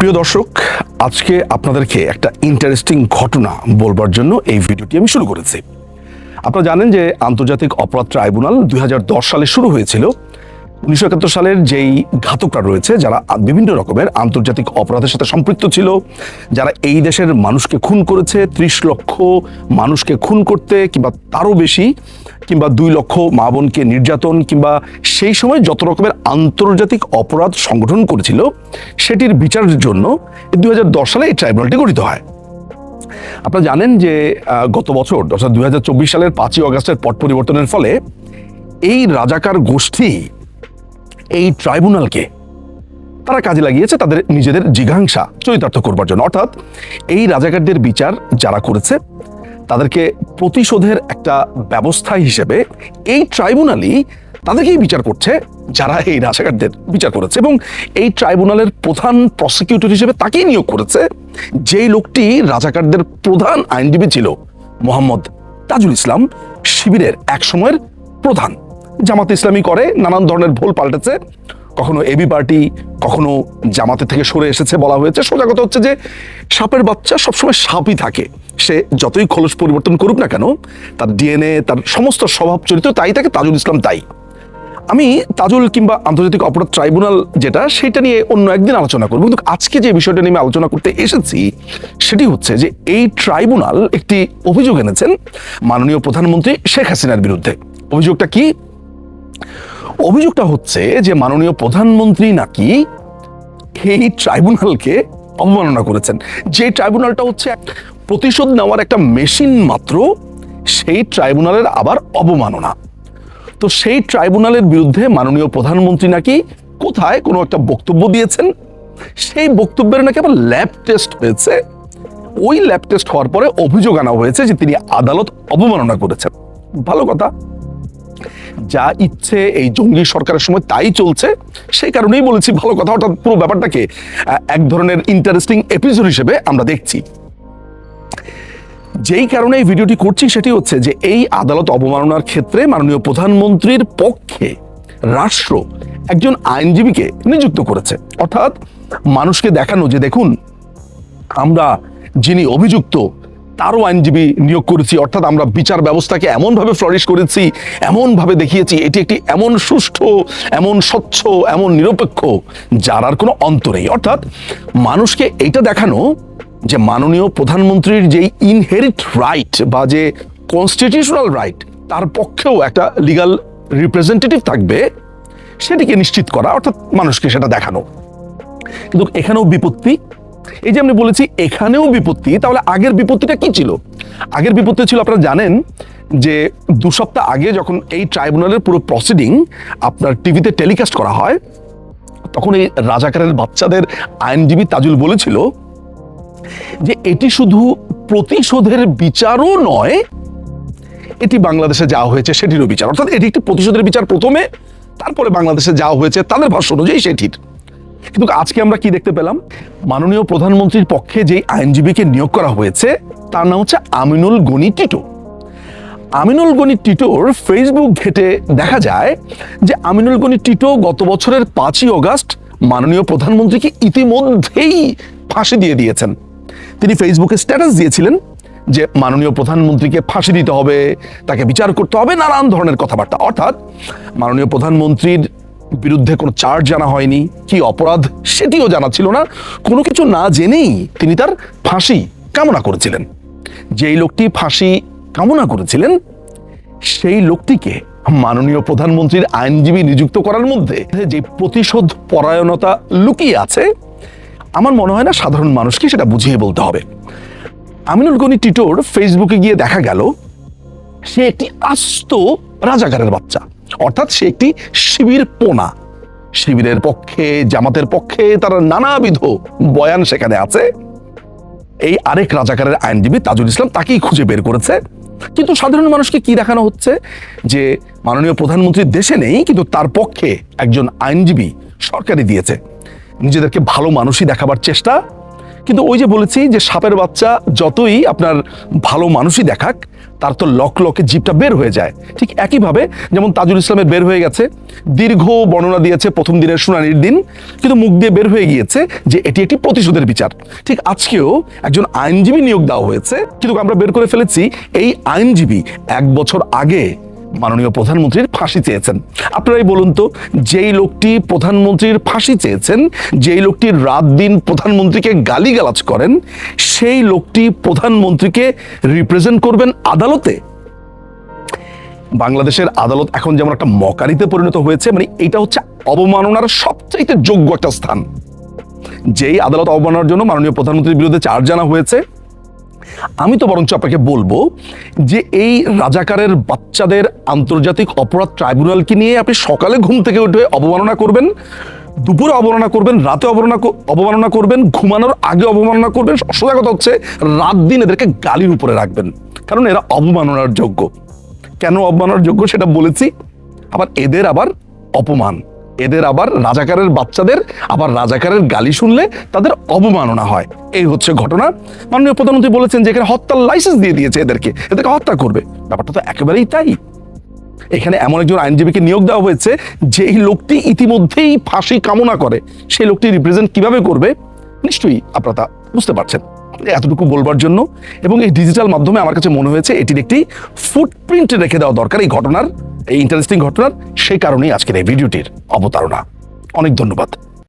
প্রিয় দর্শক, আজকে আপনাদেরকে একটা ইন্টারেস্টিং ঘটনা বলবার জন্য এই ভিডিওটি আমি শুরু করেছি। আপনারা জানেন যে আন্তর্জাতিক অপরাধ ট্রাইব্যুনাল দুই হাজার দশ সালে শুরু হয়েছিল। উনিশশো একাত্তর সালের যেই ঘাতকরা রয়েছে, যারা বিভিন্ন রকমের আন্তর্জাতিক অপরাধের সাথে সম্পৃক্ত ছিল, যারা এই দেশের মানুষকে খুন করেছে, ত্রিশ লক্ষ মানুষকে খুন করতে, কিংবা তারও বেশি, কিংবা দুই লক্ষ মা বোনকে নির্যাতন, কিংবা সেই সময় যত রকমের আন্তর্জাতিক অপরাধ সংগঠন করেছিল, সেটির বিচারের জন্য দু হাজার দশ সালে এই ট্রাইব্যুনালটি গঠিত হয়। আপনারা জানেন যে গত বছর, অর্থাৎ দুই সালের পাঁচই অগাস্টের পট পরিবর্তনের ফলে এই রাজাকার গোষ্ঠী এই ট্রাইব্যুনালকে। তারা কাজে লাগিয়েছে তাদের নিজেদের জিঘাংসা চরিতার্থ করবার জন্য। অর্থাৎ এই রাজাকারদের বিচার যারা করেছে, তাদেরকে প্রতিশোধের একটা ব্যবস্থা হিসেবে এই ট্রাইব্যুনালই তাদেরকেই বিচার করছে, যারা এই রাজাকারদের বিচার করেছে। এবং এই ট্রাইব্যুনালের প্রধান প্রসিকিউটর হিসেবে তাকেই নিয়োগ করেছে, যেই লোকটি রাজাকারদের প্রধান আইনজীবী ছিল, মোহাম্মদ তাজুল ইসলাম, শিবিরের এক সময়ের প্রধান। জামাত ইসলামী করে, নানান ধরনের ভুল পাল্টেছে। কখনো এবি পার্টি, কখনো জামাতে থেকে সরে এসেছে বলা হয়েছে। সোজা কথা হচ্ছে যে, সাপের বাচ্চা সবসময় সাপই থাকে। সে যতই খোলস পরিবর্তন করুক না কেন, তার ডিএনএ তার সমস্ত স্বভাব চরিত্র তাই থাকে, তাজুল ইসলাম তাই। আমি তাজুল কিংবা আন্তর্জাতিক অপরাধ ট্রাইব্যুনাল যেটা, সেটা নিয়ে অন্য একদিন আলোচনা করব। কিন্তু আজকে যে বিষয়টা নিয়ে আমি আলোচনা করতে এসেছি, সেটি হচ্ছে যে, এই ট্রাইব্যুনাল একটি অভিযোগ এনেছেন মাননীয় প্রধানমন্ত্রী শেখ হাসিনার বিরুদ্ধে। অভিযোগটা কি? অভিযোগটা হচ্ছে যে মাননীয় প্রধানমন্ত্রী নাকি এই ট্রাইব্যুনালকে অবমাননা করেছেন। যে ট্রাইব্যুনালটা হচ্ছে প্রতিশোধ নেওয়ার একটা মেশিন মাত্র, সেই ট্রাইব্যুনালের আবার অবমাননা। তো সেই ট্রাইব্যুনালের বিরুদ্ধে মাননীয় প্রধানমন্ত্রী নাকি কোথায় কোনো একটা বক্তব্য দিয়েছেন? সেই বক্তব্যের নাকি আবার ল্যাব টেস্ট হয়েছে। ওই ল্যাব টেস্ট হওয়ার পরে অভিযোগ আনা হয়েছে যে তিনি আদালত অবমাননা করেছেন। ভালো কথা। যা ইচ্ছে এই জঙ্গি সরকারের সময় তাই চলছে, সেই কারণেই বলেছি ভালো কথা, অর্থাৎ পুরো ব্যাপারটাকে এক ধরনের ইন্টারেস্টিং এপিসোড হিসেবে আমরা দেখছি। যেই কারণে এই ভিডিওটি করছি সেটি হচ্ছে যে এই আদালত অবমাননার ক্ষেত্রে মাননীয় প্রধানমন্ত্রীর পক্ষে রাষ্ট্র একজন আইনজীবীকে নিযুক্ত করেছে। অর্থাৎ মানুষকে দেখানো যে দেখুন, আমরা যিনি অভিযুক্ত তারও আইনজীবী নিয়োগ করেছি, অর্থাৎ আমরা বিচার ব্যবস্থাকে এমনভাবে ফ্লরিশ করেছি, এমনভাবে দেখিয়েছি, এটি একটি এমন সুষ্ঠু, এমন স্বচ্ছ, এমন নিরপেক্ষ, যার আর কোনো অন্ত নেই। অর্থাৎ মানুষকে এইটা দেখানো যে মাননীয় প্রধানমন্ত্রীর যে ইনহেরিট রাইট বা যে কনস্টিটিউশনাল রাইট তার পক্ষেও একটা লিগাল রিপ্রেজেন্টেটিভ থাকবে, সেটিকে নিশ্চিত করা, অর্থাৎ মানুষকে সেটা দেখানো। কিন্তু এখানেও বিপত্তি এই যে আমি বলেছি এখানেও বিপত্তি, তাহলে আগের বিপত্তিটা কি ছিল? আগের বিপত্তি ছিল, আপনারা জানেন যে দু সপ্তাহ আগে যখন এই ট্রাইব্যুনালের পুরো প্রসিডিং আপনার টিভিতে টেলিকাস্ট করা হয়, তখন এই রাজাকারের বাচ্চাদের আইনজীবী তাজুল বলেছিল যে এটি শুধু প্রতিশোধের বিচারও নয়, এটি বাংলাদেশে যাওয়া হয়েছে সেটিরও বিচার। অর্থাৎ এটি একটি প্রতিশোধের বিচার প্রথমে, তারপরে বাংলাদেশে যাওয়া হয়েছে তাদের ভাষ্য অনুযায়ী সেটির। কিন্তু আজকে আমরা কি দেখতে পেলাম? মাননীয় প্রধানমন্ত্রীর পক্ষে যে আইনজীবীকে নিয়োগ করা হয়েছে, তার নাম হচ্ছে আমিনুল গনি টিটো। আমিনুল গনি টিটোর ফেসবুক ঘেটে দেখা যায় যে আমিনুল গনি টিটো গত বছরের পাঁচই অগাস্ট মাননীয় প্রধানমন্ত্রীকে ইতিমধ্যেই ফাঁসি দিয়ে দিয়েছেন। তিনি ফেসবুকে স্ট্যাটাস দিয়েছিলেন যে মাননীয় প্রধানমন্ত্রীকে ফাঁসি দিতে হবে, তাকে বিচার করতে হবে, নানান ধরনের কথাবার্তা। অর্থাৎ মাননীয় প্রধানমন্ত্রীর বিরুদ্ধে কোনো চার্জ জানা হয়নি, কি অপরাধ সেটিও জানা ছিল না। কোনো কিছু না জেনেই তিনি তার ফাঁসি কামনা করেছিলেন। যেই লোকটি ফাঁসি কামনা করেছিলেন, সেই লোকটিকে মাননীয় প্রধানমন্ত্রীর আইনজীবী নিযুক্ত করার মধ্যে যে প্রতিশোধ পরায়ণতা লুকিয়ে আছে, আমার মনে হয় না সাধারণ মানুষকে সেটা বুঝিয়ে বলতে হবে। আমিনুল গনি টিটোর ফেসবুকে গিয়ে দেখা গেল, সে একটি আস্ত রাজাকারের বাচ্চা। অর্থাৎ সে একটি শিবির পোনা। শিবিরের পক্ষে, জামাতের পক্ষে তার নানাবিধ বয়ান সেখানে আছে। এই আরেক রাজাকারের আইনজীবী তাজুল ইসলাম তাকেই খুঁজে বের করেছে। কিন্তু সাধারণ মানুষকে কি দেখানো হচ্ছে? যে মাননীয় প্রধানমন্ত্রী দেশে নেই, কিন্তু তার পক্ষে একজন আইনজীবী সরকারি দিয়েছে। নিজেদেরকে ভালো মানুষই দেখাবার চেষ্টা। কিন্তু ওই যে বলেছি যে সাপের বাচ্চা যতই আপনার ভালো মানুষই দেখাক তার তো লক লকে জিপটা বের হয়ে যায়। ঠিক একইভাবে যেমন তাজুল ইসলামের বের হয়ে গেছে, দীর্ঘ বর্ণনা দিয়েছে প্রথম দিনের শুনানির দিন, কিন্তু মুখ দিয়ে বের হয়ে গিয়েছে যে এটি একটি প্রতিশোধের বিচার। ঠিক আজকেও একজন আইনজীবী নিয়োগ দেওয়া হয়েছে, কিন্তু আমরা বের করে ফেলেছি, এই আইনজীবী এক বছর আগে মাননীয় প্রধানমন্ত্রীর ফাঁসি চেয়েছেন। আপনারাই বলুন তো, যেই লোকটি প্রধানমন্ত্রীর ফাঁসি চেয়েছেন, যেই লোকটি রাত দিন প্রধানমন্ত্রীকে গালিগালাজ করেন, সেই লোকটি প্রধানমন্ত্রীকে রিপ্রেজেন্ট করবেন আদালতে? বাংলাদেশের আদালত এখন যেমন একটা মকারিতে পরিণত হয়েছে মানে এটা হচ্ছে অবমাননার সবচাইতে যোগ্য একটা স্থান। যেই আদালত অবমাননার জন্য মাননীয় প্রধানমন্ত্রীর বিরুদ্ধে চার্জ জানা হয়েছে আমি তো বরঞ্চ আপনাকে বলব যে এই রাজাকারের বাচ্চাদের আন্তর্জাতিক অপরাধ ট্রাইব্যুনালকে নিয়ে আপনি সকালে ঘুম থেকে উঠে অবমাননা করবেন, দুপুরে অবমাননা করবেন, রাতে অবমাননা অবমাননা করবেন, ঘুমানোর আগে অবমাননা করবেন, সোজা কথা হচ্ছে রাত দিন এদেরকে গালির উপরে রাখবেন। কারণ এরা অবমাননার যোগ্য। কেন অবমাননার যোগ্য সেটা বলেছি? আবার এদের আবার অপমান। এদের আবার রাজাকারের বাচ্চাদের, আবার রাজাকারের গালি শুনলে তাদের অবমাননা হয়। এই হচ্ছে ঘটনা। মাননীয় প্রধানমন্ত্রী বলেছেন যে এখানে হত্যার লাইসেন্স দিয়ে দিয়েছে এদেরকে এদেরকে হত্যা করবে। ব্যাপারটা তো একেবারেই তাই। এখানে এমন একজন আইনজীবীকে নিয়োগ দেওয়া হয়েছে, যেই লোকটি ইতিমধ্যেই ফাঁসি কামনা করে। সেই লোকটি রিপ্রেজেন্ট কীভাবে করবে? নিশ্চয়ই আপনারা তা বুঝতে পারছেন। এতটুকু বলবার জন্য। এবং এই ডিজিটাল মাধ্যমে আমার কাছে মনে হয়েছে এটির একটি ফুটপ্রিন্ট রেখে দেওয়া দরকার এই ঘটনার। এই ইন্টারেস্টিং ঘটনার সেই কারণেই আজকের এই ভিডিওটির অবতারণা। অনেক ধন্যবাদ।